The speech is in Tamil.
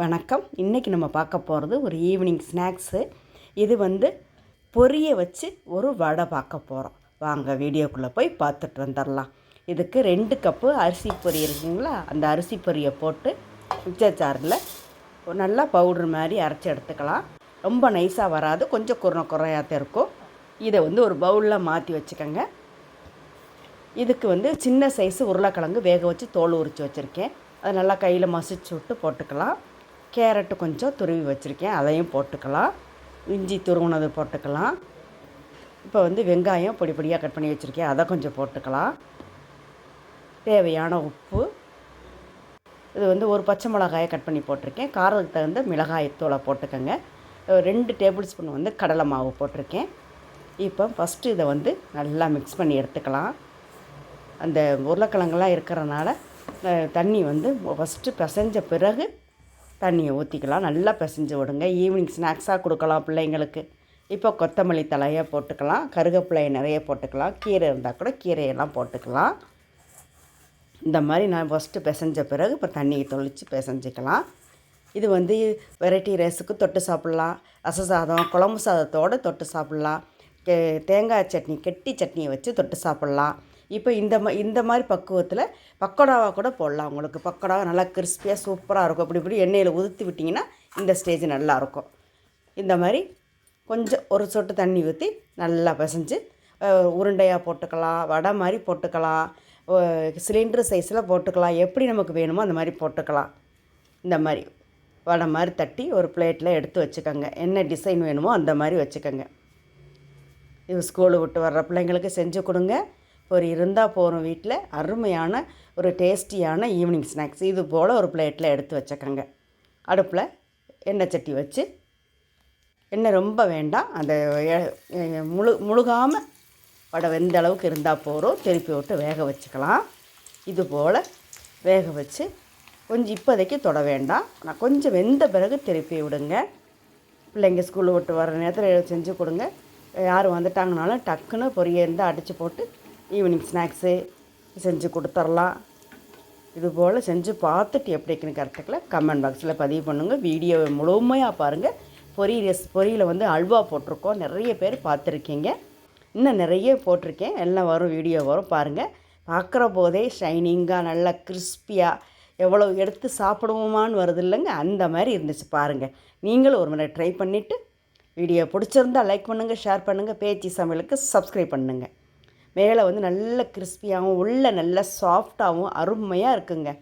வணக்கம். இன்றைக்கி நம்ம பார்க்க போகிறது ஒரு ஈவினிங் ஸ்நாக்ஸு இது வந்து பொரிய வச்சு ஒரு வடை பார்க்க போகிறோம் வாங்க வீடியோக்குள்ளே போய் பார்த்துட்டு வந்துடலாம் இதுக்கு ரெண்டு கப்பு அரிசி பொரி இருக்குங்களா? அந்த அரிசி பொரியை போட்டு மிக்சர் நல்லா பவுட்ரு மாதிரி அரைச்சி எடுத்துக்கலாம். ரொம்ப நைஸாக வராது. கொஞ்சம் குறை குறையாக இருக்கும். இதை வந்து ஒரு பவுலில் மாற்றி வச்சுக்கோங்க. இதுக்கு வந்து சின்ன சைஸு உருளைக்கிழங்கு வேக வச்சு தோல் உரித்து வச்சுருக்கேன். அதை நல்லா கையில் மசிச்சு விட்டு போட்டுக்கலாம். கேரட்டு கொஞ்சம் துருவி வச்சுருக்கேன். அதையும் போட்டுக்கலாம். இஞ்சி துருவினது போட்டுக்கலாம். இப்போ வந்து வெங்காயம் பொடி பொடியாக கட் பண்ணி வச்சுருக்கேன். அதை கொஞ்சம் போட்டுக்கலாம். தேவையான உப்பு. இது வந்து ஒரு பச்சை மிளகாயை கட் பண்ணி போட்டிருக்கேன். காரத்துக்கு தகுந்த மிளகாயத்தூளை போட்டுக்கோங்க. ரெண்டு டேபிள் ஸ்பூன் வந்து கடலை மாவு போட்டிருக்கேன். இப்போ ஃபஸ்ட்டு இதை வந்து நல்லா மிக்ஸ் பண்ணி எடுத்துக்கலாம். அந்த உருளைக்கிழங்குலாம் இருக்கிறனால தண்ணி வந்து ஃபஸ்ட்டு பிசைஞ்ச பிறகு தண்ணியை ஊற்றிக்கலாம் நல்லா பிசைஞ்சு விடுங்க. ஈவினிங் ஸ்நாக்ஸாக கொடுக்கலாம் பிள்ளைங்களுக்கு. இப்போ கொத்தமல்லி தலையை போட்டுக்கலாம். கருவேப்பிலையை நிறைய போட்டுக்கலாம். கீரை இருந்தால் கூட கீரையெல்லாம் போட்டுக்கலாம். இந்த மாதிரி நான் ஃபஸ்ட்டு பிசைஞ்ச பிறகு இப்போ தண்ணியை தொளித்து பிசைஞ்சிக்கலாம். இது வந்து வெரைட்டி ரைஸுக்கு தொட்டு சாப்பிட்லாம். ரச சாதம் குழம்பு சாதத்தோடு தொட்டு சாப்பிட்லாம். தேங்காய் சட்னி கெட்டி சட்னியை வச்சு தொட்டு சாப்பிட்லாம். இப்போ இந்த மா இந்த மாதிரி பக்குவத்தில் பக்கோடாவாக கூட போடலாம் உங்களுக்கு. பக்கோடா நல்லா கிறிஸ்பியாக சூப்பராக இருக்கும். இப்படி இப்படி எண்ணெயில் உதுத்து விட்டிங்கன்னா இந்த ஸ்டேஜ் நல்லாயிருக்கும் இந்த மாதிரி கொஞ்சம் ஒரு சொட்டு தண்ணி ஊற்றி நல்லா பிசைஞ்சு உருண்டையாக போட்டுக்கலாம் வடை மாதிரி போட்டுக்கலாம் சிலிண்டர் சைஸில் போட்டுக்கலாம். எப்படி நமக்கு வேணுமோ அந்த மாதிரி போட்டுக்கலாம். இந்த மாதிரி வடை மாதிரி தட்டி ஒரு பிளேட்டில் எடுத்து வச்சுக்கோங்க. என்ன டிசைன் வேணுமோ அந்த மாதிரி வச்சுக்கோங்க. இது ஸ்கூலு விட்டு வர்ற பிள்ளைங்களுக்கு செஞ்சு கொடுங்க. ஒரு இருந்தால் போகிறோம் வீட்டில் அருமையான ஒரு டேஸ்டியான ஈவினிங் ஸ்நாக்ஸ். இது போல் ஒரு பிளேட்டில் எடுத்து வச்சுக்கோங்க. அடுப்பில் எண்ணெய் சட்டி வச்சு. எண்ணெய் ரொம்ப வேண்டாம். அந்த முழு முழுகாமல் வடை வெந்த அளவுக்கு இருந்தால் போகிறோம் திருப்பி விட்டு வேக வச்சுக்கலாம். இது போல் வேக வச்சு கொஞ்சம் இப்போதைக்கு தொட வேண்டாம். ஆனால் கொஞ்சம் வெந்த பிறகு திருப்பி விடுங்க. பிள்ளைங்க ஸ்கூலில் விட்டு வர நேரத்தில் செஞ்சு கொடுங்க. யார் வந்துட்டாங்கனாலும் டக்குன்னு பொரிய இருந்தால் அடித்து போட்டு ஈவினிங் ஸ்நாக்ஸு செஞ்சு கொடுத்துர்லாம். இது போல் செஞ்சு பார்த்துட்டு எப்படி இருக்குன்னு கருத்துக்களை கமெண்ட் பாக்ஸில் பதிவு பண்ணுங்கள் வீடியோவை முழுமையாக பாருங்கள் பொரியல் ரெஸ் பொரியில் வந்து அல்வா போட்டிருக்கோம். நிறைய பேர் பார்த்துருக்கீங்க. இன்னும் நிறைய போட்டிருக்கேன். எல்லாம் வரும் வீடியோ வரும் பாருங்கள் பார்க்குற போதே ஷைனிங்காக நல்லா கிறிஸ்பியாக எவ்வளோ எடுத்து சாப்பிடுவோமான்னு வருது இல்லைங்க? அந்த மாதிரி இருந்துச்சு பாருங்கள் நீங்களும் ஒரு முறை ட்ரை பண்ணிவிட்டு வீடியோ பிடிச்சிருந்தா லைக் பண்ணுங்கள் ஷேர் பண்ணுங்கள் பேச்சு சமையலுக்கு சப்ஸ்கிரைப் பண்ணுங்கள் மேலே வந்து நல்ல கிறிஸ்பியாகவும் உள்ளே நல்லா சாஃப்டாகவும் அருமையாக இருக்குங்க.